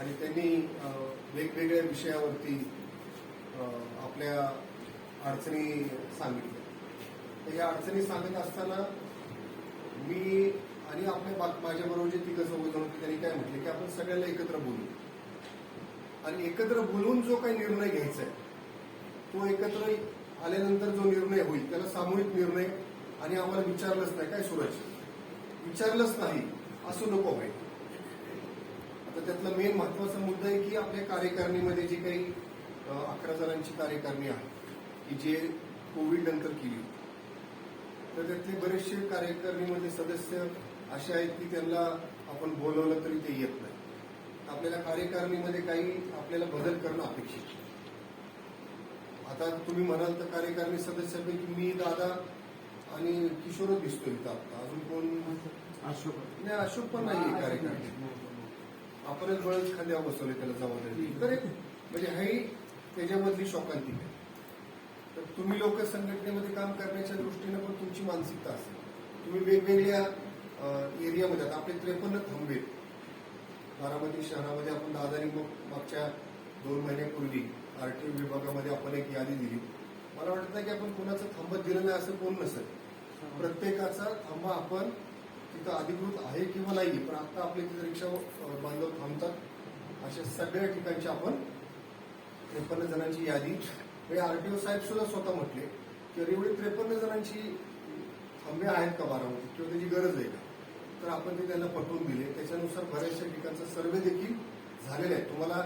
आणि त्यांनी वेगवेगळ्या विषयावरती आपल्या अडचणी सांगितल्या. तर या अडचणी सांगत असताना मी आणि आपल्या बा- माझ्याबरोबर जे तिघं सोबत जाऊन त्यांनी काय म्हटले की आपण सगळ्यांना एकत्र बोलू. आणि एकत्र बोलून जो काही निर्णय घ्यायचा आहे तो एकत्र आल्यानंतर जो निर्णय होईल त्याला सामूहिक निर्णय आणि आम्हाला विचारलंच नाही. काय सुरज विचारलंच नाही. असं नको व्हायचं आता त्यातला मेन महत्त्वाचा मुद्दा आहे की आपल्या कार्यकारिणीमध्ये जी काही अकरा जणांची कार्यकारिणी आहे की जे कोविड नंतर केली. तर त्यातले बरेचसे कार्यकारिणीमध्ये सदस्य असे आहेत की त्यांना आपण बोलवलं तरी ते येत नाही. आपल्याला कार्यकारिणीमध्ये काही आपल्याला बदल करणं अपेक्षित आहे. आता तुम्ही म्हणाल तर कार्यकारिणी सदस्यापैकी मी दादा आणि किशोरच दिसतोय इथं आता. अजून कोण? नाही अशोक पण नाही कार्यकारिणी. आपणच बळच खांद्यावर बसवले त्याला जबाबदारी. तर एक म्हणजे हाही त्याच्यामधली शोकांतिक आहे. तर तुम्ही लोक संघटनेमध्ये काम करण्याच्या दृष्टीनं पण तुमची मानसिकता असेल. तुम्ही वेगवेगळ्या एरियामध्ये आता आपले त्रेपन्न थांबे. बारामती शहरामध्ये आपण दादानी मग मागच्या दोन महिन्यापूर्वी आरटीओ विभागामध्ये आपण एक यादी दिली. मला वाटत नाही की आपण कोणाचं थांबत दिलं नाही असं कोण नसेल. प्रत्येकाचा थांबा आपण तिथं अधिकृत आहे किंवा नाही पण आता आपले तिथे रिक्षा बांधव थांबतात. अशा सगळ्या ठिकाणची आपण त्रेपन्न जणांची यादी. हे आरटीओ साहेब सुद्धा स्वतः म्हटले की अरे एवढी त्रेपन्न जणांची थांबे आहेत का बारामती? किंवा त्याची गरज आहे का? तर आपण ते त्यांना पटवून दिले. त्याच्यानुसार बऱ्याचशा ठिकाणचा सर्वे देखील झालेला आहे तुम्हाला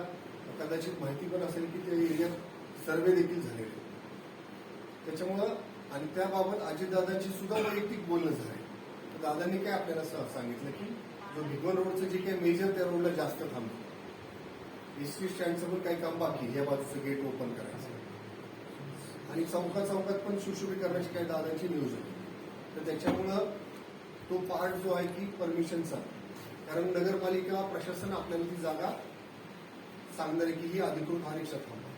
कदाचित माहिती पण असेल की त्या एरियात सर्वे देखील झालेले त्याच्यामुळं आणि त्याबाबत अजितदादांची सुद्धा वैयक्तिक बोलणं झालं दादांनी काय आपल्याला स- सांगितलं की जो भिगवण रोडचं जे काही मेजर त्या रोडला जास्त थांबतो एसटी स्टँडचं पण काही काम बाकी या बाजूचं गेट ओपन करायचं. आणि चौका चौकात पण सुशोभीकरणाची काही दादांची न्यूज होती तर त्याच्यामुळं तो पार्ट जो आहे की परमिशनचा कारण नगरपालिका प्रशासन आपल्याला ती जागा सांगणार आहे की ही अधिकृत हा रिक्षा थांबा.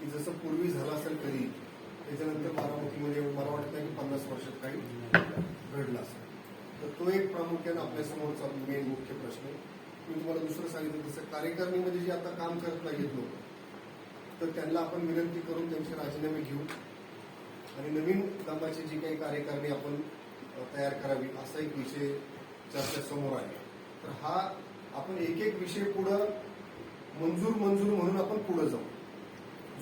की जसं पूर्वी झालं असेल कधी त्याच्यानंतर बारामतीमध्ये मला वाटतं की पन्नास वर्षात काही घडलं असेल तर तो एक प्रामुख्यानं आपल्यासमोरचा मेन मुख्य प्रश्न मी तुम्हाला दुसरं सांगितलं तसं कार्यकारिणीमध्ये जे आता काम करत नाहीत लोक तर त्यांना आपण विनंती करून त्यांचे राजीनामे घेऊ. आणि नवीन दमाची जी काही कार्यकारिणी आपण तयार करावी असा एक विषय चर्चा समोर आहे. तर हा आपण एक एक विषय पुढं मंजूर मंजूर म्हणून आपण पुढे जाऊ.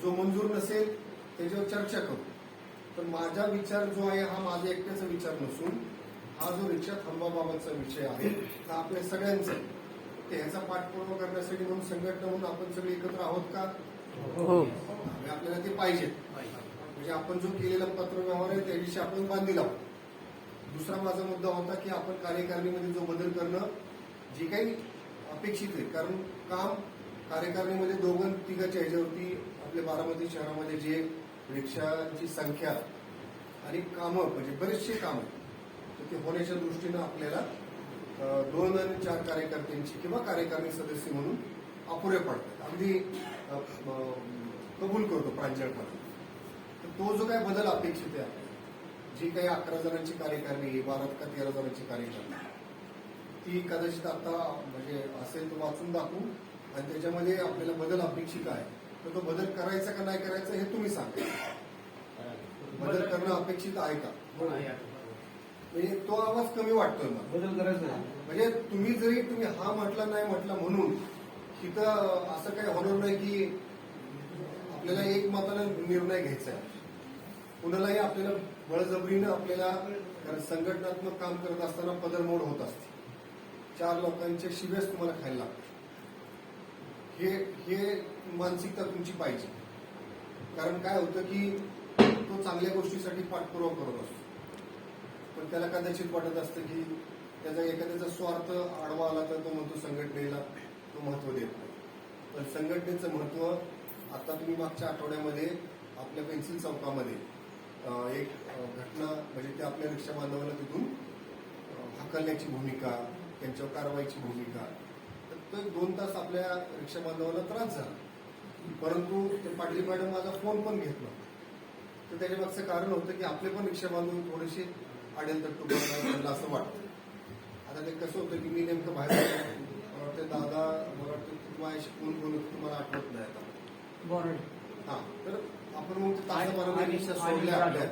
जो मंजूर नसेल त्याच्यावर चर्चा करू. तर माझा विचार जो आहे हा माझा एकट्याचा विचार नसून हा जो रिक्षा थांबाबाबतचा विषय आहे हा आपल्या सगळ्यांचा. तर ह्याचा पाठपुरावा करण्यासाठी म्हणून संघटना म्हणून आपण सगळे एकत्र आहोत का? हो. आपल्याला ते पाहिजे. म्हणजे आपण जो केलेला पत्रव्यवहार आहे त्याविषयी आपण बांधील आहोत. दुसरा माझा मुद्दा होता की आपण कार्यकारिणीमध्ये जो बदल करणं जे काही अपेक्षित आहे कारण काम कार्यकारिणीमध्ये दोघं तिघाच्या ह्याच्यावरती आपल्या बारामती शहरामध्ये जे रिक्षाची संख्या आणि कामं म्हणजे बरेचसे काम तर ते होण्याच्या दृष्टीनं आपल्याला दोन आणि चार कार्यकर्त्यांची किंवा कार्यकारिणी सदस्य म्हणून अपुरे पडतात. अगदी कबूल करतो प्रांजळपणे. तर तो जो काय बदल अपेक्षित आहे जी काही अकरा जणांची कार्यकारिणी आहे बारा का तेरा जणांची कार्यकारिणी ती कदाचित आता म्हणजे असेल तर वाचून दाखवू. आणि त्याच्यामध्ये आपल्याला बदल अपेक्षित आहे तर तो बदल करायचा का नाही करायचा हे तुम्ही सांगा. बदल करणं अपेक्षित आहे का? म्हणजे तो आवाज कमी वाटतोय मला बदल करायचा. म्हणजे तुम्ही जरी तुम्ही हा म्हटला नाही म्हटला म्हणून तिथं असं काही होणार नाही की आपल्याला एक मतानं निर्णय घ्यायचा आहे. कुणालाही आपल्याला बळजबरीनं आपल्याला संघटनात्मक काम करत असताना पदरमोड होत असते. चार लोकांच्या शिवेच तुम्हाला खायला लागतात. हे हे मानसिकता तुमची पाहिजे. कारण काय होतं की तो चांगल्या गोष्टीसाठी पाठपुरावा करत असतो. पण त्याला कदाचित वाटत असतं की त्याचा एखाद्याचा स्वार्थ आडवा आला तर तो म्हणतो संघटनेला तो महत्त्व देत नाही. पण संघटनेचं महत्त्व आता तुम्ही मागच्या आठवड्यामध्ये आपल्या पेन्सिल चौकामध्ये एक घटना म्हणजे ते आपल्या रिक्षा बांधवाला तिथून हकलण्याची हाकलण्याची भूमिका त्यांच्यावर कारवाईची भूमिका तर तो एक दोन तास आपल्या रिक्षा बांधवाला त्रास झाला. परंतु ते पाटील मॅडम माझा फोन पण घेतला तर त्याच्या मागचं कारण होतं की आपले पण रिक्षा बांधून थोडेसे आडेल तर तुम्हाला असं वाटतं आता ते कसं होतं की मी नेमकं बाहेर. मला वाटतं दादा मला वाटतं मगाशी कोण कोण होतं तुम्हाला आठवत नाही आता. हा तर आपण मग ते आणि- रिक्षा सोडल्या. आपल्या.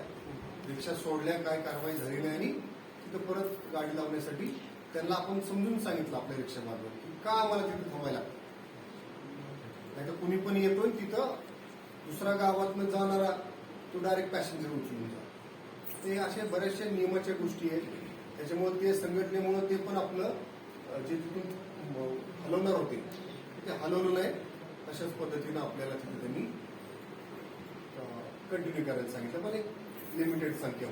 रिक्षा सोडल्या काय कारवाई झाली नाही आणि तिथं परत गाडी लावण्यासाठी त्यांना आपण समजून सांगितलं आपल्या रिक्षा मार्फत की का आम्हाला तिथं थांबायला नाही तर कुणी पण येतोय तिथं दुसऱ्या गावातनं जाणारा तो डायरेक्ट पॅसेंजर उचलून जा ते अशा बऱ्याचशा नियमाच्या गोष्टी आहेत. त्याच्यामुळे ते संघटनेमुळे ते पण आपलं जे तिथून हलवणार होते ते हलवलं नाही. तशाच पद्धतीनं आपल्याला तिथे त्यांनी कंटिन्यू करायला सांगितलं. पण एक लिमिटेड संख्या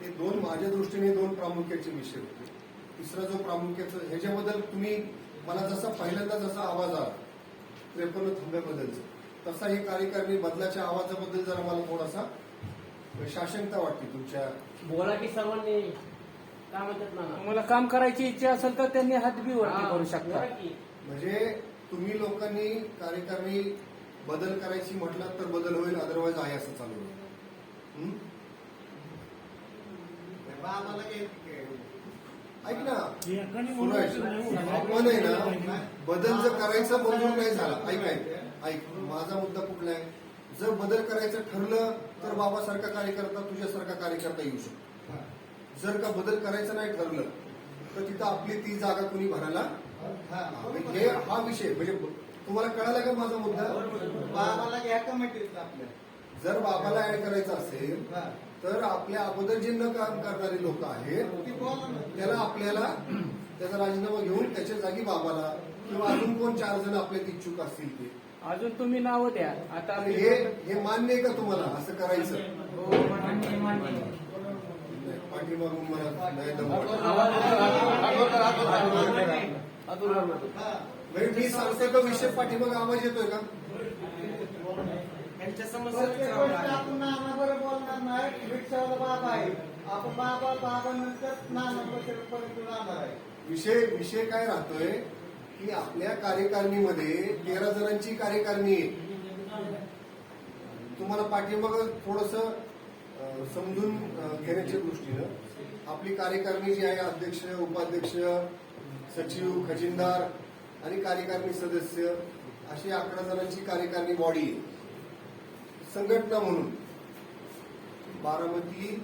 हे दोन माझ्या दृष्टीने दोन प्रामुख्याचे विषय होते. तिसरा जो प्रामुख्याचा ह्याच्याबद्दल तुम्ही मला जसा पहिल्यांदा जसा आवाज आला त्रेपन्न थांब्याबद्दलचा तसा ही कार्यकारिणी बदलाच्या आवाजाबद्दल जरा मला थोडासा शाशंकता वाटते तुमच्या बोला की सर्वांनी काय म्हणतात ना. तुम्हाला काम करायची इच्छा असेल तर त्यांनी हात बी वरती करू शकता. म्हणजे तुम्ही लोकांनी कार्यकारिणी बदल करायची म्हटलं तर बदल होईल अदरवाईज आहे असं चालू होईल हं? ऐक ना. सुरेश आपण आहे ना बदल जर करायचा मंजूर नाही झाला. ऐक ऐक ऐक. माझा मुद्दा कुठला आहे? जर बदल करायचं ठरलं तर बाबासारखा कार्यकर्ता तुझ्यासारखा कार्यकर्ता येऊ शकतो. जर का बदल करायचं नाही ठरलं तर तिथं आपली ती जागा कुणी भरायला? हे. हा विषय म्हणजे तुम्हाला कळाला का माझा मुद्दा? बाबाला घ्या आपल्या जर बाबाला ऍड करायचं असेल तर आपल्या अगोदर जे न काम करणारे लोक आहेत त्याला आपल्याला त्याचा राजीनामा घेऊन त्याच्या जागी बाबाला किंवा अजून कोण चार जण आपल्यात इच्छुक असतील ते. अजून तुम्ही नावं द्या. आता आणि हे हे मान्य आहे का तुम्हाला? असं करायचं. मान्य, मान्य. नाही, पाठीमागून मला नाही दमवत. म्हणजे मी सांगतोय का विषय पाठीमाग आवाज येतोय का? त्यांच्या प्रत्येक गोष्ट आपण नानाबरोबर बोलणार नाही. रिक्षावाला बाबा आहे. आपण बाबा बाबा नंतर जाणार आहे. विषय विषय काय राहतोय? की आपल्या कार्यकारिणीमध्ये तेरा जणांची कार्यकारिणी आहे. तुम्हाला पाठिंबा थोडस समजून घेण्याच्या दृष्टीनं आपली कार्यकारिणी जी आहे अध्यक्ष उपाध्यक्ष सचिव खजिनदार आणि कार्यकारिणी सदस्य अशी अकरा जणांची कार्यकारिणी बॉडी संघटना म्हणून बारामती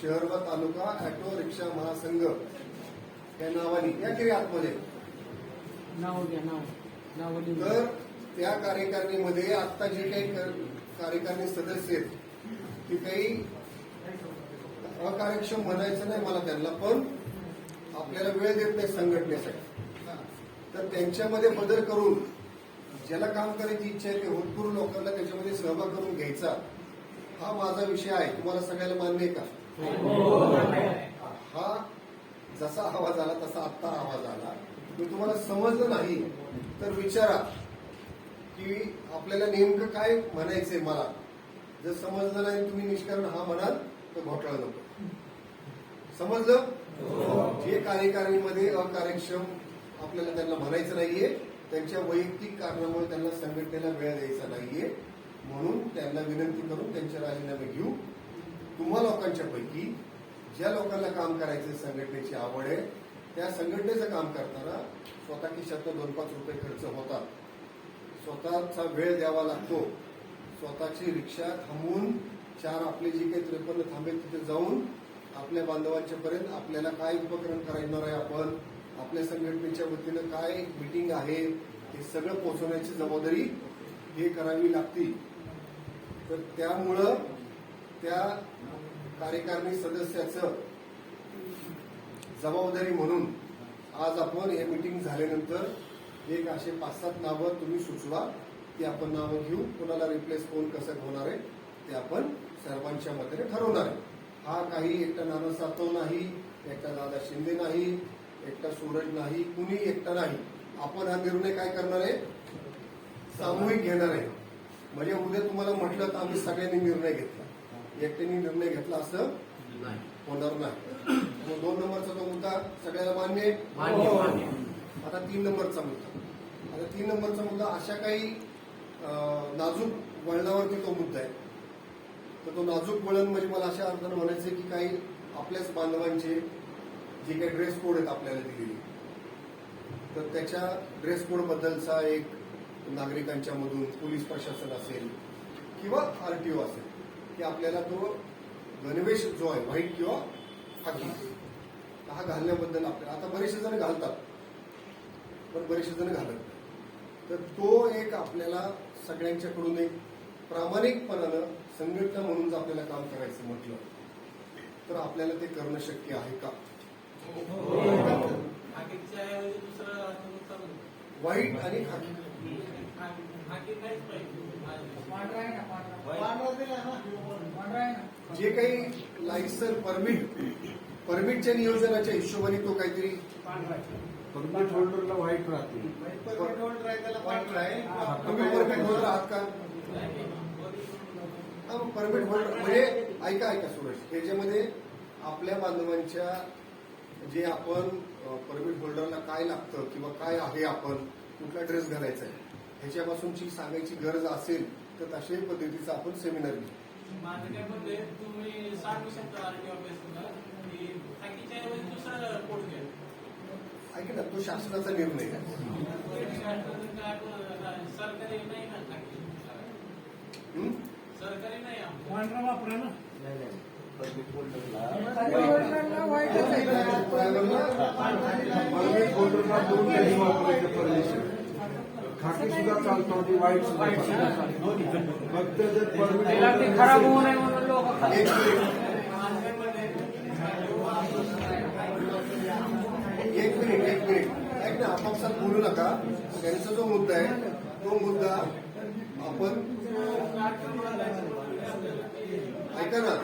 शहर व तालुका ऑटो रिक्षा महासंघ या नावाने या किरी आतमध्ये? नाव घ्या नाव. नाव तर त्या कार्यकारिणीमध्ये आता जे काही कर- कार्यकारिणी सदस्य आहेत ते काही अकार्यक्षम म्हणायचं नाही मला त्यांना पण आपल्याला वेळ देत नाही संघटनेसाठी. तर त्यांच्यामध्ये बदल करून ज्याला काम करायची इच्छा आहे ते होतपूर्व लोकांना त्याच्यामध्ये सहभाग करून घ्यायचा हा माझा विषय आहे. तुम्हाला सगळ्याला मान्य आहे का? हा जसा आवाज आला तसा आत्ता आवाज आला मी तुम्हाला समजलं नाही तर विचारा की आपल्याला नेमकं काय म्हणायचंय मला. जर समजलं नाही तुम्ही निष्कर्ण हा म्हणाल तर घोटाळा नको. समजलं? जे कार्यकारिणीमध्ये अकार्यक्षम आपल्याला त्यांना म्हणायचं नाहीये त्यांच्या वैयक्तिक कारणामुळे त्यांना संघटनेला वेळ द्यायचा नाहीये म्हणून त्यांना विनंती करून त्यांचे राजीनामे घेऊ. तुम्हा लोकांच्या पैकी ज्या लोकांना काम करायचं संघटनेची आवड आहे त्या संघटनेचं काम करताना स्वतः खिशात दोन पाच रुपये खर्च होतात. स्वतःचा वेळ द्यावा लागतो. स्वतःची रिक्षा थांबवून चार आपले जे काही त्रेपन्न थांबेल तिथे जाऊन आपल्या बांधवांच्या पर्यंत आपल्याला काय उपक्रम करणार आहे आपण आपल्या संघटनेच्या वतीनं काय मिटिंग आहे हे सगळं पोहोचवण्याची जबाबदारी हे करावी लागते तर त्यामुळं त्या कार्यकारिणी सदस्याचं जबाबदारी म्हणून आज आपण हे मिटिंग झाल्यानंतर एक असे पाच सात नावं तुम्ही सुचवा ती आपण नावं घेऊ. कोणाला रिप्लेस कोण कसं होणार आहे ते आपण सर्वांच्या मते ठरवणार आहे. हा काही एकटा नाना सातव नाही एकटा दादा शिंदे नाही एकटा सूरज नाही कुणी एकटा नाही. आपण हा निर्णय काय करणार आहे? सामूहिक घेणार आहे. म्हणजे उद्या तुम्हाला म्हटलं तर आम्ही सगळ्यांनी निर्णय घेतला. एकट्याने निर्णय घेतला असं होणार नाही. मग दोन नंबरचा तो मुद्दा सगळ्याला मान्य आहे. मान्य आता तीन नंबरचा मुद्दा. आता तीन नंबरचा मुद्दा अशा काही नाजूक वळणावरती तो मुद्दा आहे. तर तो नाजूक वळण म्हणजे मला अशा अर्थानं म्हणायचं की काही आपल्याच बांधवांचे जे काही ड्रेस कोड आहेत आपल्याला दिलेले. तर त्याच्या ड्रेस कोड बद्दलचा एक नागरिकांच्या मधून पोलीस प्रशासन असेल किंवा आरटीओ असेल की आपल्याला तो गणवेश जो आहे व्हाईट किंवा खाकी हा घालण्याबद्दल आपल्याला आता बरेचसे जण घालतात पण बरेचसे जण घालत नाही. तर तो एक आपल्याला सगळ्यांच्याकडून एक प्रामाणिकपणानं संघटना म्हणून जर आपल्याला काम करायचं म्हटलं तर आपल्याला ते करणं शक्य आहे का. व्हाईट आणि खाकी जे काही लायसन परमिट परमिटच्या नियोजनाच्या हिशोबाने तो काहीतरी परमिट होल्डरला व्हाईट राहते. परमिट होल्डर आहे त्याला पांढरा आहे. तुम्ही परमिट होल्डर आहात का? परमिट होल्डर म्हणजे ऐका ऐका सुरेश. ह्याच्यामध्ये आपल्या बांधवांच्या जे आपण परमिट होल्डरला काय लागतं किंवा काय आहे आपण कुठला ड्रेस घालायचा आहे? ह्याच्यापासूनची सांगायची गरज असेल तर तशाही पद्धतीचा आपण सेमिनार घेऊ माझं काय म्हणते तुम्ही सांगू शकता आरटी ऑफिसला की हाकीच्या ऐवजी दुसरं कोड घ्या ऐक ना तो शासनाचा निर्णय आहे सरकारी नाही ना हाकी हं? सरकारी नाही आमचं. पांढरा वापरा ना ड्रायव्हरला परमिट होल्डरला दोन काही वापरायचे परमिशन खाकी सुद्धा चालतो. आणि व्हाईट सुद्धा चालतो. फक्त जर ते खराब होऊ नये परमिट म्हणून एक मिनिट. एक मिनिट ऐक ना आपापसात बोलू नका. त्यांचा जो मुद्दा आहे तो मुद्दा आपण ऐका ना.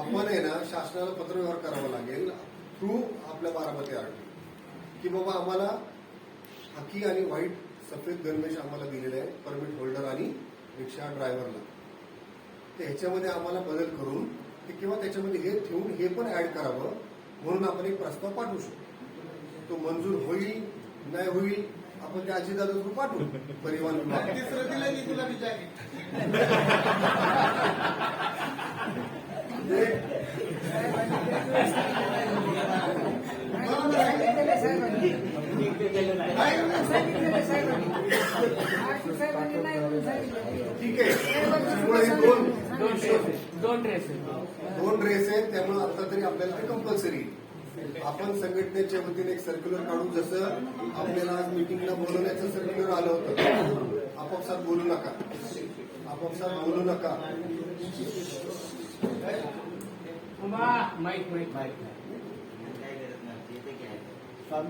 आपण आहे ना शासनाला पत्रव्यवहार करावा लागेल थ्रू आपल्या बारामती आरटी की बाबा आम्हाला हाकी आणि व्हाईट सफेद गणवेश आम्हाला दिलेले आहे परमिट होल्डर आणि रिक्षा ड्रायव्हरला तर ह्याच्यामध्ये आम्हाला बदल करून ते किंवा त्याच्यामध्ये हे ठेवून हे पण ऍड करावं म्हणून आपण एक प्रस्ताव पाठवू शकतो तो मंजूर होईल नाही होईल आपण त्या अजितदादा थ्रू पाठवू परिवहन विभाग ठीक आहे त्यामुळे हे दोन दोन ड्रेस दोन ड्रेस दोन ड्रेस आहेत त्यामुळे आता तरी आपल्याला ते कंपल्सरी आपण संघटनेच्या वतीने एक सर्क्युलर काढू जसं आपल्याला आज मिटिंगला बोलवण्याचं सर्क्युलर आलं होतं आपापसात बोलू नका. आपापसात बोलू नका. माईक माईक माईक बघ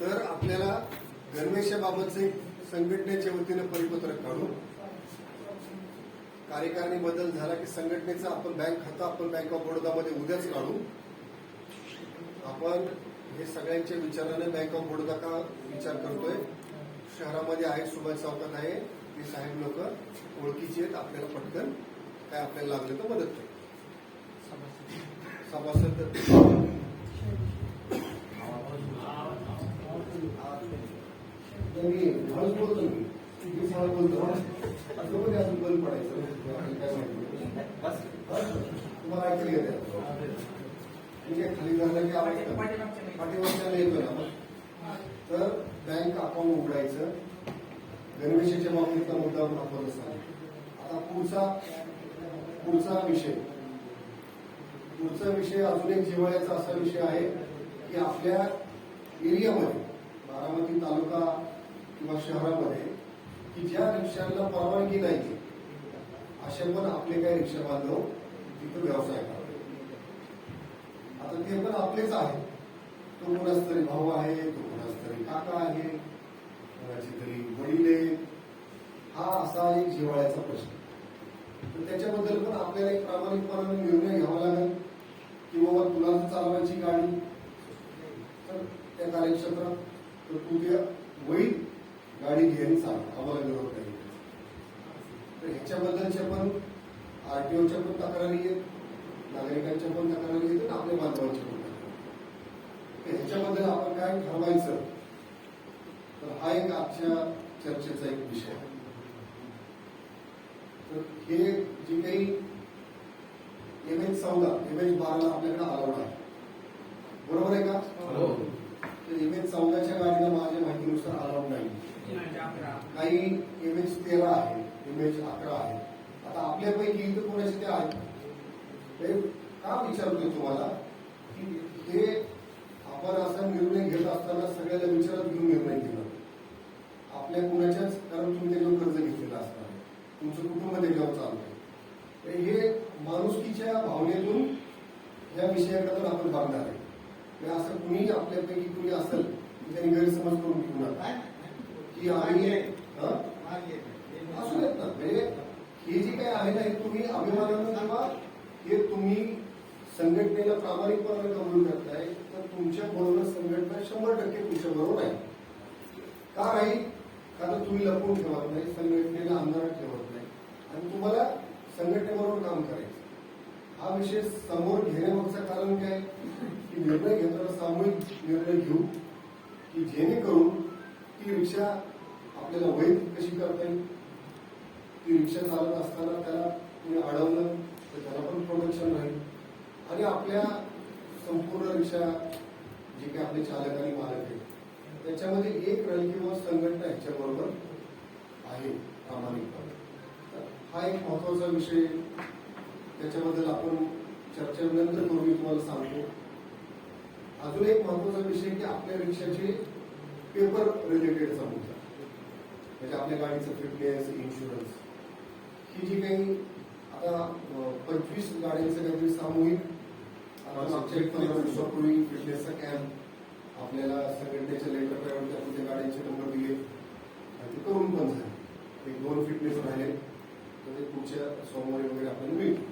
तर आपल्याला गणवेशाबाबतचे संघटनेच्या वतीने परिपत्रक काढू कार्यकारिणी बदल झाला की संघटनेचं आपण बँक खातं आपण बँक ऑफ बडोदामध्ये उद्याच काढू. आपण हे सगळ्यांच्या विचाराने बँक ऑफ बडोदा का विचार करतोय? शहरामध्ये आहे सुभाष चौकात आहे. ते साहेब लोक ओळखीचे आहेत. आपल्याला पटकन काय आपल्याला लागलं तर मदत माहिती. हं? तुम्हाला ऐकायला येत आहे? काय खाली झालं की आवाज पाठीमागच्याला येतो ना मग. तर बँक अकाउंट उघडायचं गणवेशाच्या बाबतीतला मुद्दा आपण आता पुढचा पुढचा विषय पुढचा विषय अजून एक जिव्हाळ्याचा असा विषय आहे की आपल्या एरियामध्ये बारामती तालुका किंवा शहरामध्ये की ज्या रिक्षांना परवानगी नाही असे पण आपले काही रिक्षा बांधव तिथं व्यवसाय करतात. आता ते पण आपलेच आहे तो कोणाच तरी भाऊ आहे तो कोणाच तरी काका आहे कोणाची तरी वडील आहे हा असा एक जिव्हाळ्याचा प्रश्न. तर त्याच्याबद्दल पण आपल्याला एक प्रामाणिकपणाने निर्णय घ्यावा लागेल की बाबा तुला जर चालवायची गाडी तर त्या कार्यक्षेत्रात तर तू त्या वैध गाडी घेऊन चाल आम्हाला विरोध नाही. तर ह्याच्याबद्दलच्या पण आरटीओच्या पण तक्रारी आहेत नागरिकांच्या पण तक्रारी आहेत आणि आपल्या बांधवांच्या पण तक्रारी ह्याच्याबद्दल आपण काय ठरवायचं? तर हा एक आजच्या चर्चेचा एक विषय आहे. तर हे जे काही एम एच चौदा एम एच बाराला आपल्याकडे अलाउड आहे. बरोबर आहे का? हो. हो. एम एच चौदाच्या गाडीला माझ्या माहितीनुसार अलाउड नाही. काही एम एच तेरा आहे. एम एच अकरा आहे. आता आपल्यापैकी इथं कोणाचे ते आहेत? ते का विचारतोय तुम्हाला? की हे आपण असा निर्णय घेत असताना सगळ्याला विचारात घेऊन निर्णय घेणं आपल्या कुणाच्याच? कारण तुम्ही त्याच्यावर कर्ज घेतलेलं असणार. तुमचं कुटुंब त्याच्यावर चालतंय. तर हे माणुसकीच्या भावनेतून या विषयाकडे पण आपण बघणार आहे. असं कुणी आपल्यापैकी कुणी असेल त्यांनी गैरसमज करून घेऊ नका? की आम्ही हं? असू देत ना म्हणजे हे जे काही आहे ना हे तुम्ही अभिमानानं किंवा हे तुम्ही संघटनेला प्रामाणिकपणाने कबूल करताय तर तुमच्या बरोबर संघटना शंभर टक्के तुमच्या बरोबर आहे. का नाही? कारण तुम्ही लपवून ठेवत नाही संघटनेला अंधारात ठेवत नाही. आणि तुम्हाला संघटनेबरोबर काम करायचं. हा विषय समोर घेण्यामागचं कारण काय? की निर्णय घेताना सामूहिक निर्णय घेऊ की जेणेकरून ती रिक्षा आपल्याला वैध कशी करता येईल? ती रिक्षा चालत असताना त्याला तुम्ही अडवलं तर त्याला पण प्रोटेक्शन राहील. आणि आपल्या संपूर्ण रिक्षा जे काही आपले चालक आणि मालक आहेत त्याच्यामध्ये एक राहील किंवा संघटना ह्याच्याबरोबर आहे प्रामाणिकपणे. हा एक महत्त्वाचा विषय त्याच्याबद्दल आपण चर्चेनंतर करून मी तुम्हाला सांगतो. अजून एक महत्त्वाचा विषय की आपल्या रिक्षाचे पेपर रिलेटेडचा मुद्दा म्हणजे आपल्या गाडीचं फिटनेस इन्शुरन्स ही जी काही आता पंचवीस गाड्यांचं काहीतरी सामूहिक दिवसापूर्वी फिटनेसचा कॅम्प आपल्याला संघटनेच्या लेटर आपण त्या गाड्यांचे नंबर दिले. आणि ते करून पण झाले. एक दोन फिटनेस राहिले. तर ते पुढच्या सोमवारी वगैरे आपल्याला मिळतील.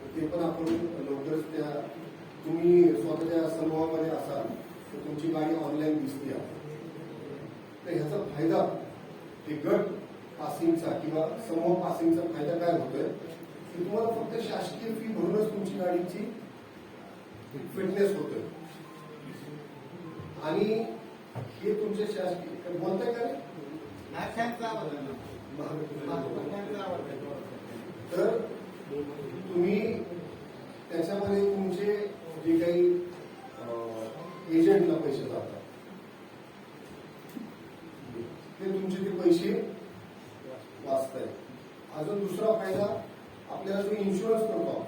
तर ते पण आपण लवकरच त्या तुम्ही स्वतःच्या समूहामध्ये असाल तर तुमची गाडी ऑनलाईन दिसते. तर ह्याचा फायदा हे गट पासिंगचा किंवा समूह पासिंगचा फायदा काय होतोय की तुम्हाला फक्त शासकीय फी भरूनच तुमची गाडीची फिटनेस होतोय आणि हे तुमचे शासकीय बोलताय का. तर तुम्ही त्याच्यामध्ये तुमचे जे काही एजंटला पैसे जातात. ते तुमचे ते पैसे वाचताय अजून दुसरा फायदा आपल्याला जो इन्शुरन्स करतो.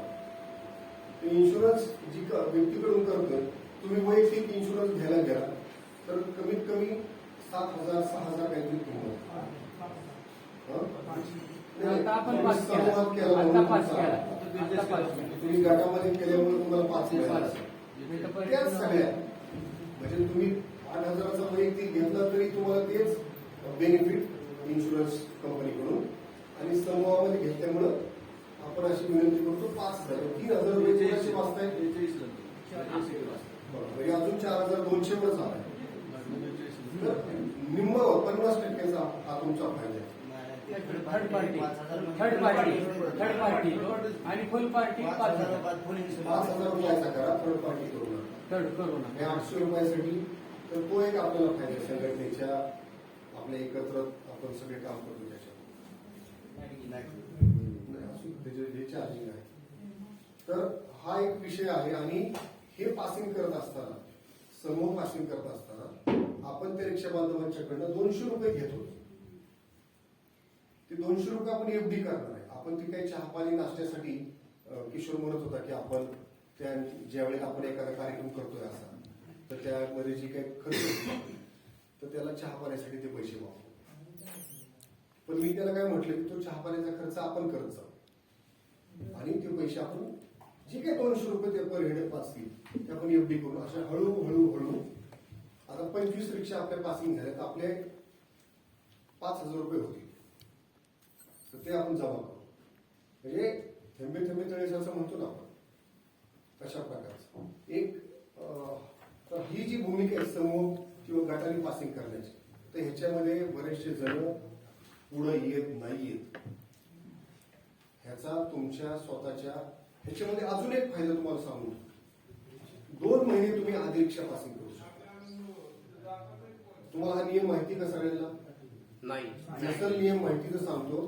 आपण, इन्शुरन्स जी व्यक्तीकडून करतोय तुम्ही वैयक्तिक इन्शुरन्स घ्यायला गेला तर कमीत कमी सात हजार सहा हजार काहीतरी किंमत. हं? आता आपण तुम्ही गटामध्ये केल्यामुळे तुम्हाला पाच मिळाला पाच. असेल. नाही तर त्याच सगळ्या म्हणजे तुम्ही आठ हजाराचा वैयक्तिक घेतला तरी तुम्हाला तेच बेनिफिट इन्शुरन्स कंपनीकडून आणि समूहामध्ये घेतल्यामुळं आपण अशी विनंती करतो पाच हजार तीन हजार रुपये वाचताय? म्हणजे अजून चार हजार दोनशे वर झालाय तर निम्म पन्नास टक्क्याचा हा तुमचा फायदा आहे. Third party third party third party आणि फुल पार्टी पाच हजार पाच हजार करा थर्ड पार्टी करू नका. करू नका. आठशे रुपयासाठी तर तो एक आपल्याला फायदा संघटनेच्या आपल्या एकत्र आपण सगळे काम करतो त्याच्यात. हे तर हा एक विषय आहे आणि हे पासिंग करत असताना समूह पासिंग करत असताना आपण त्या रिक्षा बांधवांच्याकडनं दोनशे रुपये घेतो ते दोनशे रुपये आपण एफडी करणार आहे. आपण ती काही चहापाणी नाश्त्यासाठी किशोर म्हणत होता की आपण त्या ज्यावेळेला आपण एखादा कार्यक्रम करतोय असा तर त्यामध्ये जी काही खर्च तर त्याला चहापाण्यासाठी ते पैसे वापरू पण मी त्याला काय म्हटलं की तो चहापाण्याचा खर्च आपण करत जाऊ आणि ते पैसे आपण जे काही दोनशे रुपये ते पर हेड असतील ते आपण एफडी करू. अशा हळू हळू हळू आता पंचवीस रिक्षा आपल्या पासिंग झाल्या तर आपले पाच हजार रुपये होतील. तर ते आपण जमा करू. म्हणजे थेंबे थेंबे तळेस असं म्हणतो ना आपण. तशा प्रकारचं. एक तर ही जी भूमिका आहे समूह किंवा गटाने पासिंग करण्याची तर ह्याच्यामध्ये बरेचसे जण पुढं येत नाहीयेत ह्याचा तुमच्या स्वतःच्या ह्याच्यामध्ये अजून एक फायदा तुम्हाला सांगू. दोन महिने तुम्ही आधी रिक्षा पासिंग करू शकता. तुम्हाला हा नियम माहिती का सगळ्यांना? नाही. नियम माहितीचं सांगतो.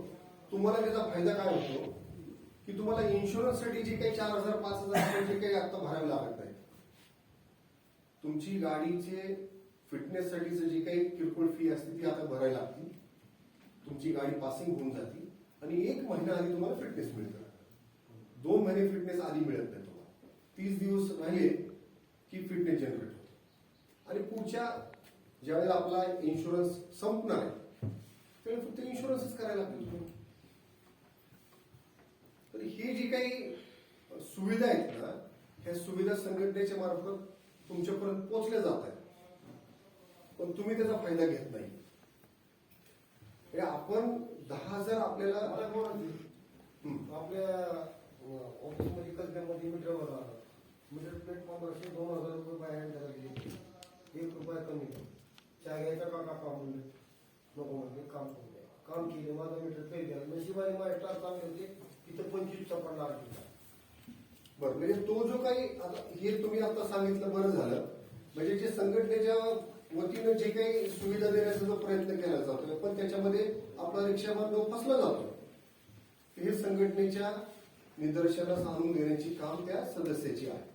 तुम्हाला त्याचा फायदा काय होतो? की तुम्हाला इन्शुरन्ससाठी जे काही चार हजार पाच हजार जे काही आता भरावे लागत नाही तुमची गाडीचे फिटनेससाठीचं जी काही किरकोळ फी असते ती आता भरायला लागते तुमची गाडी पासिंग होऊन जाते आणि एक महिना आधी तुम्हाला फिटनेस मिळतं. दोन महिने फिटनेस आधी मिळत नाही तुम्हाला. तीस दिवस राहिले की फिटनेस जनरेट होतो. आणि पुढच्या ज्यावेळेला आपला इन्शुरन्स संपणार आहे त्यावेळेला फक्त इन्शुरन्सच करायला लागतो तुम्ही तर ही जी काही सुविधा आहेत ना ह्या सुविधा संघटनेच्या मार्फत तुमच्यापर्यंत पोहोचल्या जात आहेत. पण तुम्ही त्याचा फायदा घेत नाही. हे आपण दहा हजार आपल्याला. आपल्या ऑफिसमध्ये कसब्यामध्ये मीटर बनवला मीटर प्लेट पंधराशे दोन हजार रुपये बाहेर दिले एक रुपया कमी. चहा घ्यायचा का काका म्हणले नको म्हणजे काम करू द्या. काम केले माझा मीटर पे केला. नशिबाने माझे स्टार चांगले होते. तिथं पंचवीसचा पडला आठ बरं म्हणजे तो जो काही आता हे तुम्ही आता सांगितलं बरं झालं. म्हणजे जे संघटनेच्या वतीनं जे काही सुविधा देण्याचा जो प्रयत्न केला जातोय पण त्याच्यामध्ये आपला रिक्षा बांधव फसला जातो. हे संघटनेच्या निदर्शनास आणून देण्याची काम त्या सदस्याची आहे.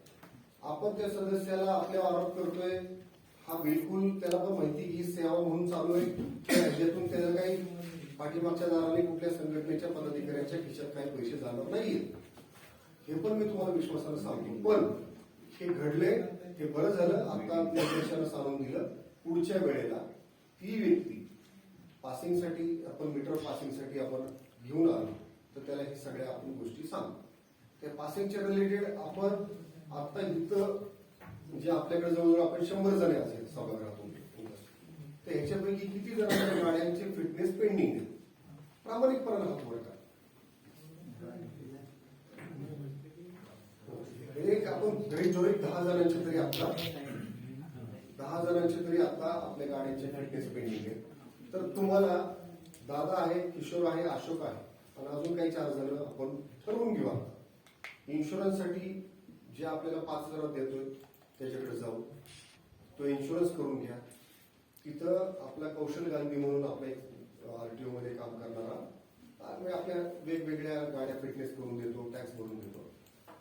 आपण त्या सदस्याला आपल्या आरोप करतोय. हा बिलकुल त्याला पण माहिती ही सेवा म्हणून चालू आहे. ज्यातून त्याला काही पाठीमागच्या दाराने कुठल्या संघटनेच्या पदाधिकाऱ्यांच्या खिशात काही पैसे जाणार नाहीये. हे पण मी तुम्हाला विश्वासानं सांगतो. पण हे घडले हे बरं झालं. आता निर्देशानं सांगून दिलं पुढच्या वेळेला ती व्यक्ती पासिंगसाठी आपण मीटर पासिंगसाठी आपण घेऊन आलो तर त्याला हे सगळ्या आपण गोष्टी सांगू. त्या पासिंगच्या रिलेटेड आपण आता इथं जे आपल्याकडे जवळजवळ आपण शंभर जण असेल सभागृहातून. तर ह्याच्यापैकी किती जणांच्या गाड्यांचे फिटनेस पेंडिंग आहे प्रामाणिकपणाला हात वर एक आपण घरी जो दहा जणांचे तरी आता दहा जणांचे तरी आता आपल्या गाड्यांचे फिटनेस पेंडिंग आहे तर तुम्हाला दादा आहे किशोर आहे अशोक आहे. आणि अजून काही चार जण आपण ठरवून घेऊ आता. इन्शुरन्ससाठी जे आपल्याला पाच हजार देतोय त्याच्याकडे जाऊ. तो इन्शुरन्स करून घ्या. तिथं आपला कौशल गांधी म्हणून आपल्या आरटीओ मध्ये काम करणारा. आणि आपल्या वेगवेगळ्या गाड्या फिटनेस करून देतो टॅक्स भरून देतो.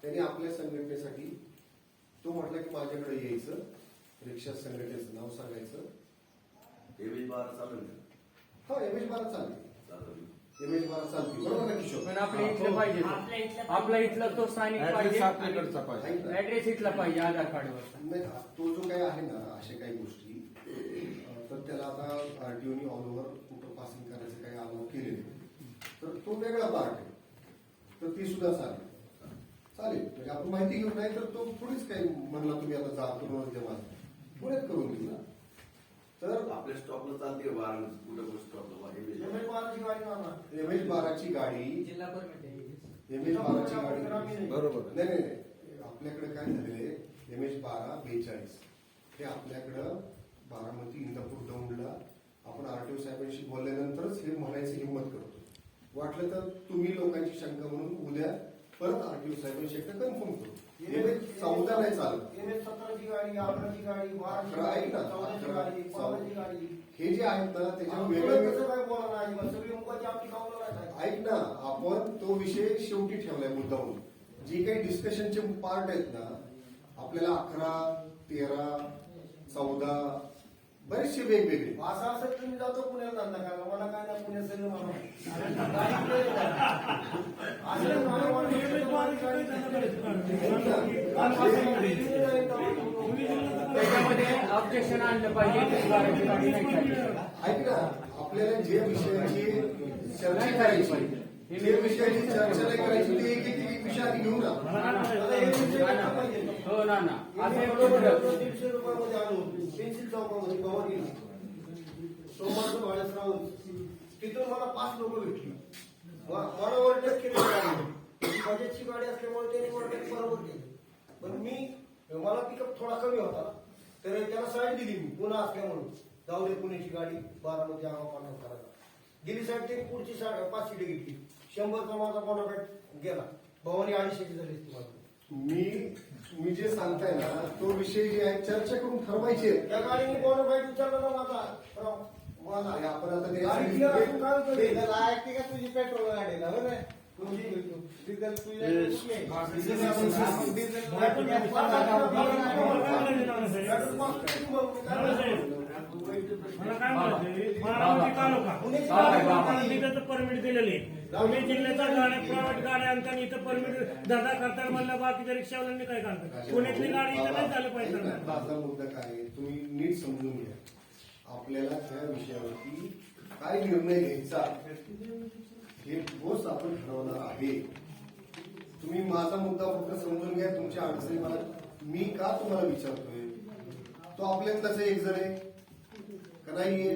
त्याने आपल्या संघटनेसाठी तो म्हटला की माझ्याकडे यायचं. रिक्षा संघटनेचं नाव सांगायचं. एवढी बार चालेल? हा एम एच बारा चालेल एम एच बारा चालते बरोबर ना किशोर? पण आपल्या इथलं पाहिजे आपल्या इथलं तो. आपला इथला तो स्थानिक पाहिजे. आपल्याकडचा पाहिजे. ऍड्रेस इथला पाहिजे आधार कार्डवर नाही तो जो काही आहे ना अशा काही गोष्टी. त्याला आता आरटीओनी ऑल ओव्हर कुठं पासिंग करायचं काही अलाव केलेले तर तो वेगळा पार्ट आहे. तर ती सुद्धा चालेल. चालेल. म्हणजे आपण माहिती घेऊन नाही तर तो थोडीच काही म्हणला तुम्ही आता जा करून माझं. पुण्यात करून देऊ ना. तर आपल्या स्टॉपला चालते बारा कुठं स्टॉपला एम एच बाराची गाडी जिल्हा परमिट आहे एम एच बाराची गाडी. बरोबर. नाही नाही नाही. आपल्याकडे काय झालेलं आहे? एम एच बारा बेचाळीस. हे आपल्याकडं बारामती इंदापूर दौंडला आपण आरटीओ साहेबांशी बोलल्यानंतरच हे म्हणायची हिंमत करतो. वाटलं तर तुम्ही लोकांची शंका म्हणून उद्या परत आरटीओ साहेबांशी एकदा कन्फर्म करू. एम एच चौदा नाही चालत. एम एस सतराची गाडी अकराची गाडी बाराची अकरा आहे गाडी ना? हे जे आहेत ना वेगळे आहे ऐक ना आपण तो विषय शेवटी ठेवलाय मुद्दाहून. जे काही डिस्कशनचे पार्ट आहेत ना आपल्याला अकरा तेरा चौदा बरेचसे वेगवेगळे असं असं तुम्ही जातो पुण्याला धंदा करायला मला काय ना पुण्यात सगळं त्याच्यामध्ये ऑब्जेक्शन आणलं पाहिजे बाराची आपल्याला जे विषयाची चर्चा करायची जे विषयाची चर्चा नाही करायची ते एक एक विषय घेऊ ना ना, ना. आता हे ना, ना. बरोबर. दीडशे रुपयामध्ये आलो पेन्सिल चौकामध्ये पवार गेली सोमवारचं भाड्यात राहून तिथून मला पाच लोक भेटली. मला ओरडत केली गाडी बजेटची गाडी असल्यामुळे त्यांनी ओरडत बरोबर केली पण मी मला पिकअप थोडा कमी होता. तर त्याला साईड दिली मी पुन्हा असल्यामुळे. जाऊ दे पुण्याची गाडी बारामध्ये आगा पन्नास करायला. गेली साईड ते पुढची साईड पाच सीट घेतली. शंभरचा माझा कोणाकडे गेला? भवानी अडीचशेची झाली मला मी मी जे सांगताय ना तो विषय जे आहे चर्चा करून ठरवायचे आहेत. त्या गाडीने कोणाकडे विचारलं ना माझा माझा आपण आता गाडी clear असून काय आहे? का तुझी पेट्रोल गाडीला हो ना तुमची डिझेल Yes. डिझेल आपण डिझेल मला काय म्हणायचंय बारामती तालुका. आम्ही तिथं परमिट दिलेले पुणे जिल्ह्याच्या गाड्या प्रायव्हेट गाड्या आणतात आणि इथं परमिट धंदा करतात म्हणलं बाकीच्या रिक्षावाल्यांनी काय करतात पुण्यातली गाडी इथं नाही झालं पाहिजे माझा मुद्दा काय तुम्ही नीट समजून घ्या. आपल्याला त्या विषयावरती काय निर्णय घ्यायचा? हे ठोस आपण ठरवणार आहे. तुम्ही माझा मुद्दा फक्त समजून घ्या. तुमच्या अडचणी मला मी का तुम्हाला विचारतोय? तो आपल्यातलाच एक जण आहे? का नाही